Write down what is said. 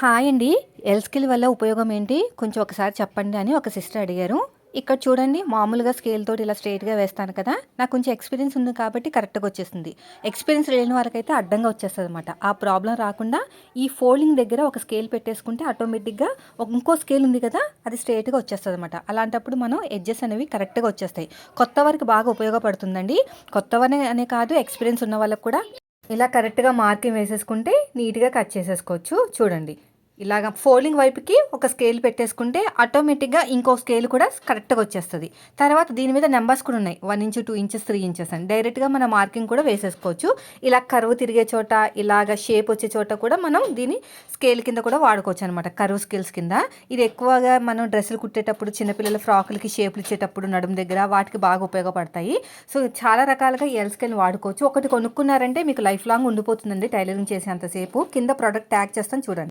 Hi అండి. L skill వల్ల ఉపయోగం ఏంటి? కొంచెం ఒకసారి చెప్పండి అని ఒక సిస్టర్ అడిగారు. ఇక్కడ చూడండి మామూలుగా స్కేల్ తోటి ఇలా స్ట్రైట్గా వేస్తాను కదా. నాకు కొంచెం ఎక్స్పీరియన్స్ ఉంది కాబట్టి కరెక్ట్గా వచ్చేసింది. ఎక్స్పీరియన్స్ లేని వారికైతే అడ్డంగా వచ్చేస్తుంది అనమాట ఆ ప్రాబ్లం రాకుండా ఈ ఫోల్డింగ్ దగ్గర ఒక స్కేల్ పెట్టేసుకుంటే ఆటోమేటిక్గా ఇంకో స్కేల్ ఉంది కదా అది స్ట్రైట్గా వచ్చేస్తుంది అనమాట అలాంటప్పుడు మనం ఎడ్జెస్ అనేవి కరెక్ట్గా వచ్చేస్తాయి. కొత్త వారికి బాగా ఉపయోగపడుతుందండి. కొత్త వారి అనే కాదు ఎక్స్పీరియన్స్ ఉన్న వాళ్ళకి కూడా ఇలా కరెక్ట్గా మార్కింగ్ వేసేసుకుంటే నీట్గా కట్ చేసేసుకోవచ్చు. చూడండి. ఇలాగ ఫోల్డింగ్ వైపుకి ఒక స్కేల్ పెట్టేసుకుంటే ఆటోమేటిక్గా ఇంకో స్కేల్ కూడా కరెక్ట్గా వచ్చేస్తుంది. తర్వాత దీని మీద నెంబర్స్ కూడా ఉన్నాయి. One inch two inches three inches అని. డైరెక్ట్గా మన మార్కింగ్ కూడా వేసేసుకోవచ్చు. ఇలా కరువు తిరిగే చోట ఇలాగ షేప్ వచ్చే చోట కూడా మనం దీన్ని స్కేల్ కింద కూడా వాడుకోవచ్చు అనమాట కరువు స్కేల్స్ కింద. ఇది ఎక్కువగా మనం డ్రెస్సులు కుట్టేటప్పుడు చిన్నపిల్లల ఫ్రాకులకి షేపులు ఇచ్చేటప్పుడు నడుము దగ్గర వాటికి బాగా ఉపయోగపడతాయి. సో చాలా రకాలుగా ఎల్ స్కేల్ వాడుకోవచ్చు. ఒకటి కొనుక్కున్నారంటే మీకు లైఫ్ లాంగ్ ఉండిపోతుందండి టైలరింగ్ చేసేంతసేపు కింద ప్రోడక్ట్ ట్యాగ్ చేస్తాను చూడండి.